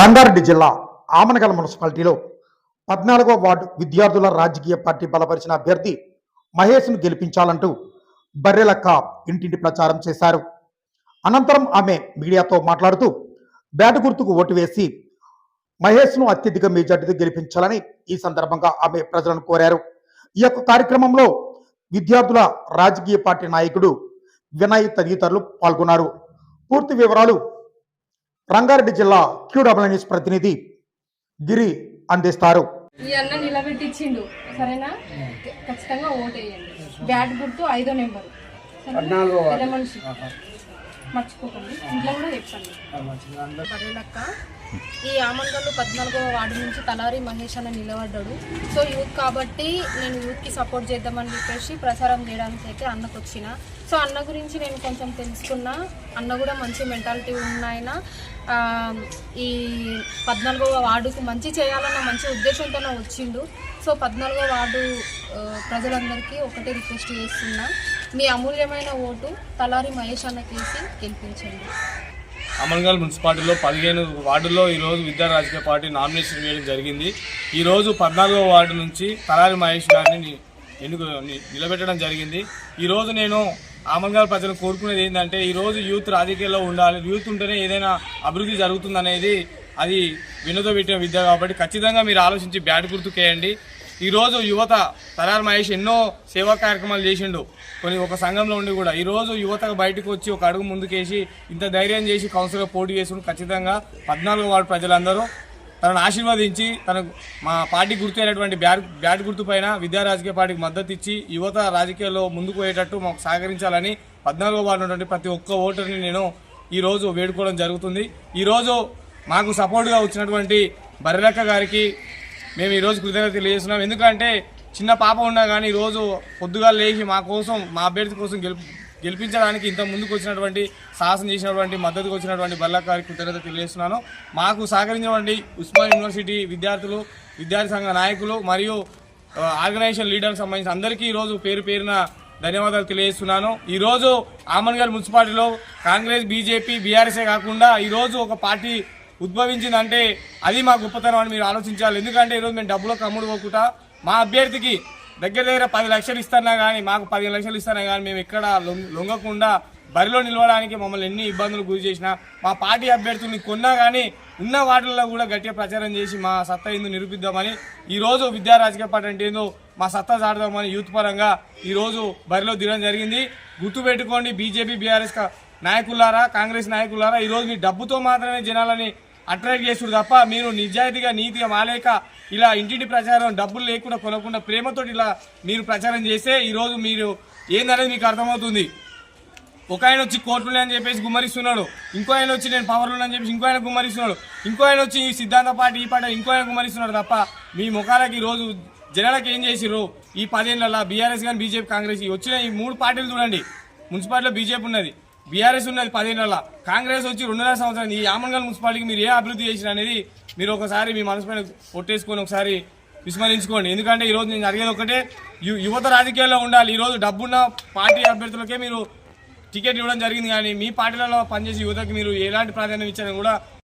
రంగారెడ్డి జిల్లా ఆమనగల్ మున్సిపాలిటీలో పద్నాలుగో వార్డు విద్యార్థుల రాజకీయ పార్టీ బలపరిచిన అభ్యర్థి మహేష్ను గెలిపించాలంటూ బర్రెలక్క ఇంటింటి ప్రచారం చేశారు. అనంతరం ఆమె మీడియాతో మాట్లాడుతూ బ్యాటు గుర్తుకు ఓటు వేసి మహేష్ను అత్యధిక మెజార్టీతో గెలిపించాలని ఈ సందర్భంగా ఆమె ప్రజలను కోరారు. ఈ యొక్క కార్యక్రమంలో విద్యార్థుల రాజకీయ పార్టీ నాయకుడు వినయ్ తదితరులు పాల్గొన్నారు. పూర్తి వివరాలు రంగారెడ్డి జిల్లా క్యూడబ్ల్యూ న్యూస్ ప్రతినిధి గిరి అందిస్తారు. ఈ అన్న నిలబెట్టించిండు సరేనా? ఖచ్చితంగా ఓటేయండి. బ్యాట్ గుర్తు ఐదో నెంబరు. మనిషి. మర్చిపోకండి. ఇంట్లో కూడా చెప్పండి. బర్రెలక్క. ఈ ఆమంగల్లో పద్నాలుగవ వార్డు నుంచి తలారి మహేష్ అన్న నిలబడ్డాడు. సో యూత్ కాబట్టి నేను యూత్కి సపోర్ట్ చేద్దామని చెప్పేసి ప్రచారం చేయడానికి అయితే అన్నకు వచ్చిన. సో అన్న గురించి నేను కొంచెం తెలుసుకున్నా. అన్న కూడా మంచి మెంటాలిటీ ఉన్నాయన ఈ పద్నాలుగవ వార్డుకు మంచి చేయాలన్న మంచి ఉద్దేశంతోనే వచ్చిండు. సో పద్నాలుగో వార్డు ప్రజలందరికీ ఒకటే రిక్వెస్ట్ చేస్తున్నా. మీ అమూల్యమైన ఓటు తలారి మహేష్ అన్నకేసి గెలిపించండి. అమన్గల్ మున్సిపాలిటీలో పదిహేను వార్డుల్లో ఈరోజు విద్యా రాజకీయ పార్టీ నామినేషన్ వేయడం జరిగింది. ఈరోజు పద్నాలుగో వార్డు నుంచి తలారి మహేష్ గారిని ని- ఎన్నుకు నిలబెట్టడం జరిగింది. ఈరోజు నేను ఆమన్గల్ ప్రజలు కోరుకునేది ఏంటంటే ఈరోజు యూత్ రాజకీయాల్లో ఉండాలి. యూత్ ఉంటేనే ఏదైనా అభివృద్ధి జరుగుతుందనేది అది వినోద పెట్టిన విద్య కాబట్టి ఖచ్చితంగా మీరు ఆలోచించి బ్యాట్ గుర్తుకేయండి. ఈరోజు యువత తలార్ మహేష్ ఎన్నో సేవా కార్యక్రమాలు చేసిండు. కొన్ని ఒక సంఘంలో ఉండి కూడా. ఈరోజు యువత బయటకు వచ్చి ఒక అడుగు ముందుకేసి ఇంత ధైర్యం చేసి కౌన్సిలర్ పోటీ చేసిన ఖచ్చితంగా పద్నాలుగు వార్డు ప్రజలందరూ. తనను ఆశీర్వదించి తనకు మా పార్టీ గుర్తు అయినటువంటి బ్యాట్ బ్యాట్ గుర్తు పైన విద్యా రాజకీయ పార్టీకి మద్దతు ఇచ్చి యువత రాజకీయాల్లో ముందుకు పోయేటట్టు మాకు సహకరించాలని పద్నాలుగో వార్డు ఉన్నటువంటి ప్రతి ఒక్క ఓటర్ని నేను ఈరోజు వేడుకోవడం జరుగుతుంది. ఈరోజు మాకు సపోర్ట్గా వచ్చినటువంటి బర్రెలక్క గారికి మేము ఈరోజు కృతజ్ఞత తెలియజేస్తున్నాం. ఎందుకంటే చిన్న పాప ఉన్నా కానీ ఈరోజు పొద్దుగా లేచి మా కోసం మా అభ్యర్థి కోసం గెలుపు గెలిపించడానికి ఇంత ముందుకు వచ్చినటువంటి సాహసం చేసినటువంటి మద్దతుకు వచ్చినటువంటి బల్ల గారికి కృతజ్ఞత తెలియజేస్తున్నాను. మాకు సహకరించినటువంటి ఉస్మాన్ యూనివర్సిటీ విద్యార్థులు విద్యార్థి సంఘ నాయకులు మరియు ఆర్గనైజేషన్ లీడర్కి సంబంధించి అందరికీ ఈరోజు పేరు పేరున ధన్యవాదాలు తెలియజేస్తున్నాను. ఈరోజు ఆమన్గల్ మున్సిపాలిటీలో కాంగ్రెస్ బీజేపీ బీఆర్ఎస్ఏ కాకుండా ఈరోజు ఒక పార్టీ ఉద్భవించిందంటే అది మా గొప్పతనం అని మీరు ఆలోచించాలి. ఎందుకంటే ఈరోజు మేము డబ్బులకు అమ్ముడు పోకుండా మా అభ్యర్థికి దగ్గర దగ్గర పది లక్షలు ఇస్తున్నా కానీ మాకు పదిహేను లక్షలు ఇస్తున్నా కానీ మేము ఎక్కడ లొంగకుండా బరిలో నిలవడానికి మమ్మల్ని ఎన్ని ఇబ్బందులు గురి చేసినా మా పార్టీ అభ్యర్థుల్ని కొన్నా కానీ ఉన్న వాటిల్లో కూడా గట్టిగా ప్రచారం చేసి మా సత్తా ఏందో నిరూపిద్దామని ఈరోజు విద్యా రాజకీయ పార్టీ అంటే ఏందో మా సత్తా చాడదామని యూత్ పరంగా ఈరోజు బరిలో దిగడం జరిగింది. గుర్తుపెట్టుకోండి బీజేపీ బీఆర్ఎస్ నాయకులారా కాంగ్రెస్ నాయకులారా ఈరోజు మీ డబ్బుతో మాత్రమే జనాలని అట్రాక్ట్ చేసుడు తప్ప మీరు నిజాయితీగా నీతిగా మాలేక ఇలా ఇంటింటి ప్రచారం డబ్బులు లేకుండా కొనకుండా ప్రేమతో ఇలా మీరు ప్రచారం చేస్తే ఈరోజు మీరు ఏందనేది మీకు అర్థమవుతుంది. ఒక ఆయన వచ్చి కోర్టులే అని చెప్పేసి గుమ్మరిస్తున్నాడు. ఇంకో ఆయన వచ్చి నేను పవర్లో అని చెప్పేసి ఇంకో ఆయన గుమ్మరిస్తున్నాడు. ఇంకో ఆయన వచ్చి ఈ సిద్ధాంత పార్టీ ఈ పార్టీ ఇంకో ఆయన గుమ్మరిస్తున్నాడు తప్ప మీ ముఖాలకి ఈరోజు జనాలకు ఏం చేసిర్రు? ఈ పదేళ్ళ బీఆర్ఎస్ కానీ బీజేపీ కాంగ్రెస్ వచ్చిన ఈ మూడు పార్టీలు చూడండి. మున్సిపాలిటీలో బీజేపీ ఉన్నది. బీఆర్ఎస్ ఉన్నది పదేళ్ళ కాంగ్రెస్ వచ్చి రెండున్నర సంవత్సరం ఈ ఆమన్గల్ మున్సిపాలిటీకి మీరు ఏ అభివృద్ధి చేసిన అనేది మీరు ఒకసారి మీ మనసుపైన కొట్టేసుకొని ఒకసారి విస్మరించుకోండి. ఎందుకంటే ఈరోజు నేను అడిగేది ఒకటే యు- యువత రాజకీయాల్లో ఉండాలి. ఈరోజు డబ్బున్న పార్టీ అభ్యర్థులకే మీరు టికెట్ ఇవ్వడం జరిగింది. కానీ మీ పార్టీలలో పనిచేసే యువతకి మీరు ఎలాంటి ప్రాధాన్యం ఇచ్చారని కూడా